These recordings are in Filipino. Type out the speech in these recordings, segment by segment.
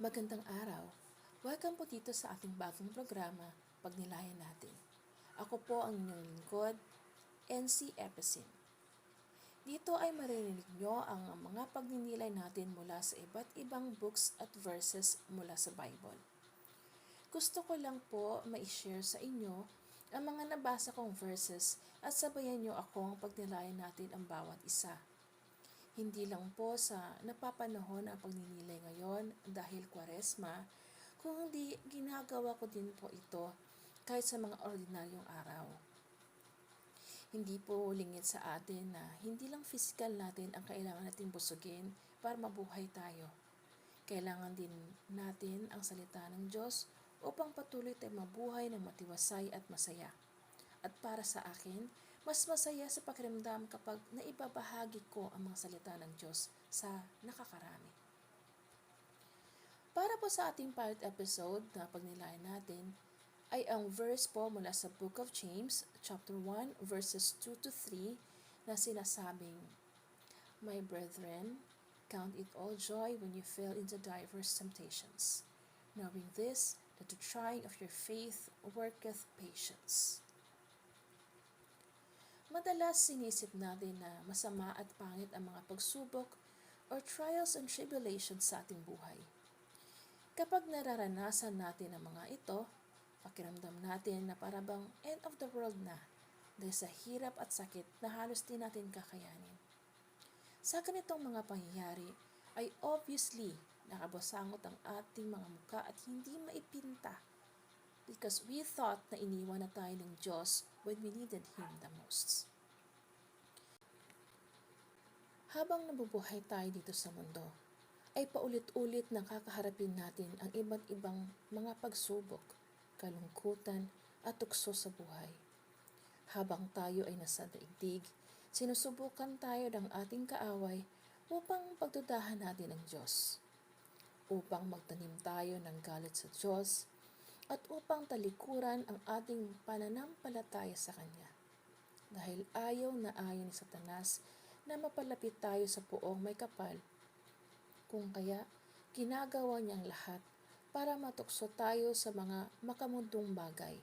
Magandang araw. Welcome po dito sa ating bagong programa, Pagnilayan Natin. Ako po ang inyong lingkod, NC Episin. Dito ay maririnig nyo ang mga pagninilay natin mula sa iba't ibang books at verses mula sa Bible. Gusto ko lang po ma-share sa inyo ang mga nabasa kong verses at sabayan nyo akong pagnilayan natin ang bawat isa. Hindi lang po sa napapanahon ang pagninilay ngayon dahil kwaresma, kundi ginagawa ko din po ito kahit sa mga ordinaryong araw. Hindi po lingid sa atin na hindi lang physical natin ang kailangan nating busugin para mabuhay tayo. Kailangan din natin ang salita ng Diyos upang patuloy tayo mabuhay ng matiwasay at masaya. At para sa akin, mas masaya sa pakiramdam kapag naibabahagi ko ang mga salita ng Diyos sa nakakarami. Po sa ating pilot episode na pagnilayan natin, ay ang verse po mula sa Book of James, chapter 1, verses 2 to 3, na sinasabing, My brethren, count it all joy when you fall into diverse temptations, knowing this, that the trying of your faith worketh patience. Madalas sinisip natin na masama at pangit ang mga pagsubok or trials and tribulations sa ating buhay. Kapag nararanasan natin ang mga ito, pakiramdam natin na parabang end of the world na dahil sa hirap at sakit na halos di natin kakayanin. Sa ganitong mga pangyayari ay obviously nakabasangot ang ating mga muka at hindi maipinta because we thought na iniwan na tayo ng Diyos when we needed Him the most. Habang nabubuhay tayo dito sa mundo, ay paulit-ulit na kakaharapin natin ang iba't ibang mga pagsubok, kalungkutan at tukso sa buhay. Habang tayo ay nasa daigdig, sinusubukan tayo ng ating kaaway upang pagdudahan natin ang Diyos. Upang magtanim tayo ng galit sa Diyos at upang talikuran ang ating pananampalataya sa Kanya. Dahil ayaw na ayaw ni Satanas na mapalapit tayo sa puong may kapal kung kaya ginagawa niyang lahat para matukso tayo sa mga makamundong bagay.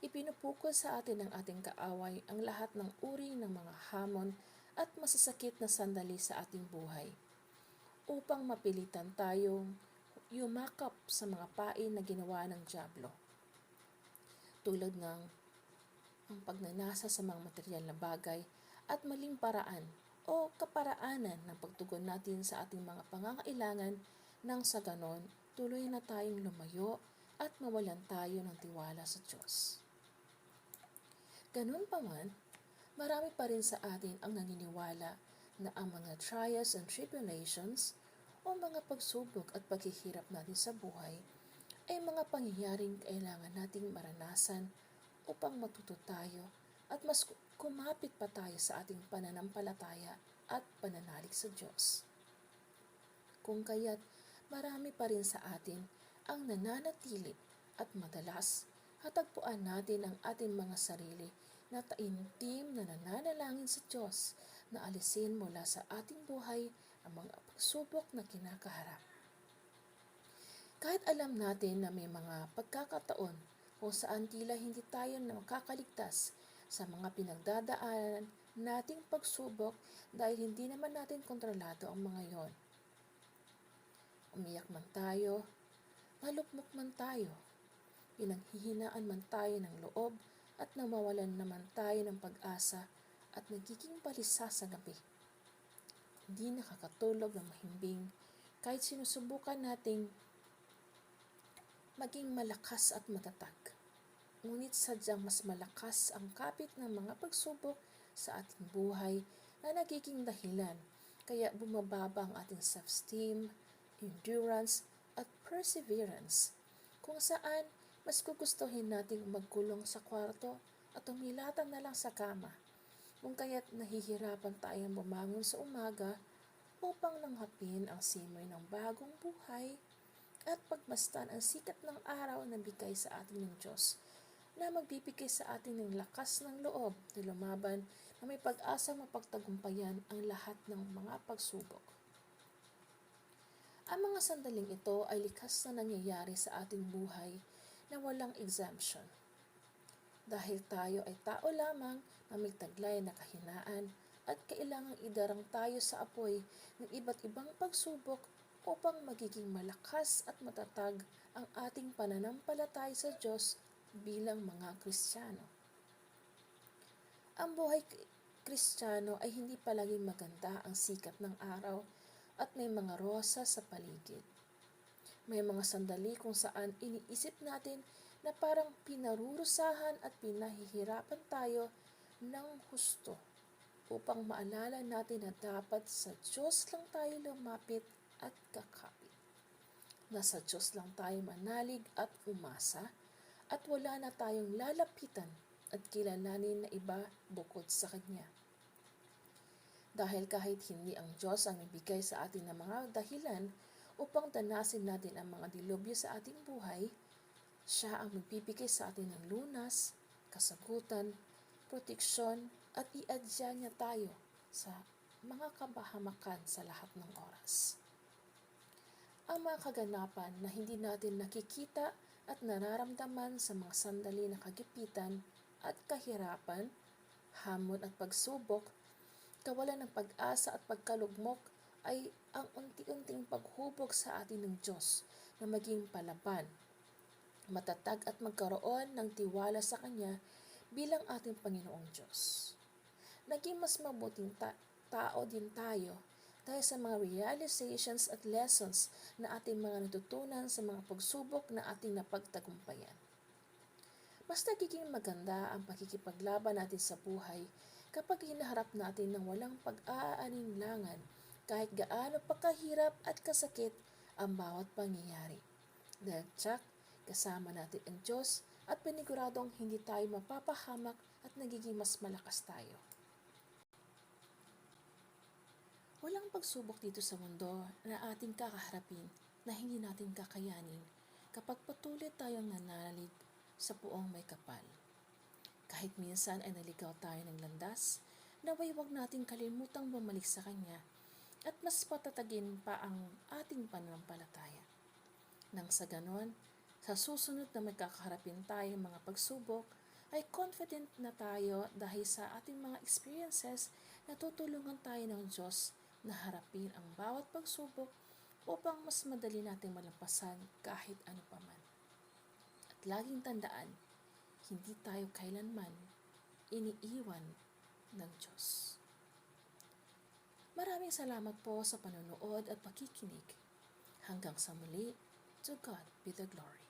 Ipinupukol sa atin ng ating kaaway ang lahat ng uri ng mga hamon at masasakit na sandali sa ating buhay upang mapilitan tayong yumakap sa mga pain na ginawa ng Diablo. Tulad ng ang pagnanasa sa mga material na bagay at maling paraan o kaparaanan ng pagtugon natin sa ating mga pangangailangan nang sa ganon tuloy na tayong lumayo at mawalan tayo ng tiwala sa Diyos. Ganun pa man, marami pa rin sa atin ang naniniwala na ang mga trials and tribulations o mga pagsubok at paghihirap natin sa buhay ay mga pangyayaring kailangan nating maranasan upang matuto tayo at mas kumapit pa tayo sa ating pananampalataya at pananalig sa Diyos. Kung kaya't marami pa rin sa atin ang nananatili at madalas hatagpuan natin ang ating mga sarili na taimtim na nananalangin sa Diyos na alisin mula sa ating buhay ang mga pagsubok na kinakaharap. Kahit alam natin na may mga pagkakataon kung saan tila hindi tayo na makakaligtas sa mga pinagdadaanan nating pagsubok dahil hindi naman natin kontrolado ang mga yon. Umiyak man tayo, malukmok man tayo, pinanghihinaan man tayo ng loob at nawawalan naman tayo ng pag-asa at nagiging balisa sa gabi. Hindi nakakatulog ng mahimbing kahit sinusubukan nating maging malakas at matatag. Ngunit sadyang mas malakas ang kapit ng mga pagsubok sa ating buhay na nagiging dahilan. Kaya bumababa ang ating self-esteem, endurance, at perseverance. Kung saan mas gugustuhin nating magkulong sa kwarto at umilatan na lang sa kama. Kung kaya't nahihirapan tayong bumangon sa umaga upang langhapin ang simoy ng bagong buhay at pagmastan ang sikat ng araw na bigay sa atin ng Diyos na magbibigay sa atin ng lakas ng loob na lumaban na may pag-asa mapagtagumpayan ang lahat ng mga pagsubok. Ang mga sandaling ito ay likas na nangyayari sa ating buhay na walang exemption. Dahil tayo ay tao lamang na may taglay na kahinaan at kailangang idarang tayo sa apoy ng iba't ibang pagsubok upang magiging malakas at matatag ang ating pananampalataya sa Diyos bilang mga Kristiyano. Ang buhay Kristiyano ay hindi palaging maganda ang sikat ng araw at may mga rosa sa paligid. May mga sandali kung saan iniisip natin na parang pinarurusahan at pinahihirapan tayo ng husto upang maalala natin na dapat sa Diyos lang tayo lumapit at kakapit. Nasa Diyos lang tayo manalig at umasa at wala na tayong lalapitan at kilalanin na iba bukod sa Kanya. Dahil kahit hindi ang Diyos ang nagbigay sa atin ng mga dahilan upang danasin natin ang mga dilubyo sa ating buhay, siya ang magbibigay sa atin ng lunas, kasagutan, proteksyon, at iadya niya tayo sa mga kabahamakan sa lahat ng oras. Ang mga kaganapan na hindi natin nakikita at nararamdaman sa mga sandali na kagipitan at kahirapan, hamon at pagsubok, kawalan ng pag-asa at pagkalugmok ay ang unti-unting paghubog sa atin ng Diyos na maging palaban matatag at magkaroon ng tiwala sa Kanya bilang ating Panginoong Diyos. Naging mas mabuting ta- tao din tayo dahil sa mga realizations at lessons na ating mga natutunan sa mga pagsubok na ating napagtagumpayan. Mas nagiging maganda ang pakikipaglaban natin sa buhay kapag hinaharap natin ng walang pag-aalinlangan kahit gaano pa kahirap at kasakit ang bawat pangyayari. Dahil tsak, kasama natin ang Diyos at paniguradong hindi tayo mapapahamak at nagiging mas malakas tayo. Walang pagsubok dito sa mundo na ating kakaharapin na hindi natin kakayanin kapag patuloy tayong nanalig sa puong may kapal. Kahit minsan ay naligaw tayo ng landas, naway wag nating kalimutang bumalik sa Kanya at mas patatagin pa ang ating pananampalataya. Nang sa ganon, sa susunod na magkakaharapin tayo mga pagsubok, ay confident na tayo dahil sa ating mga experiences na tutulungan tayo ng Diyos na harapin ang bawat pagsubok upang mas madali nating malampasan kahit ano paman. At laging tandaan, hindi tayo kailanman iniiwan ng Diyos. Maraming salamat po sa panonood at pakikinig. Hanggang sa muli, to God be the glory.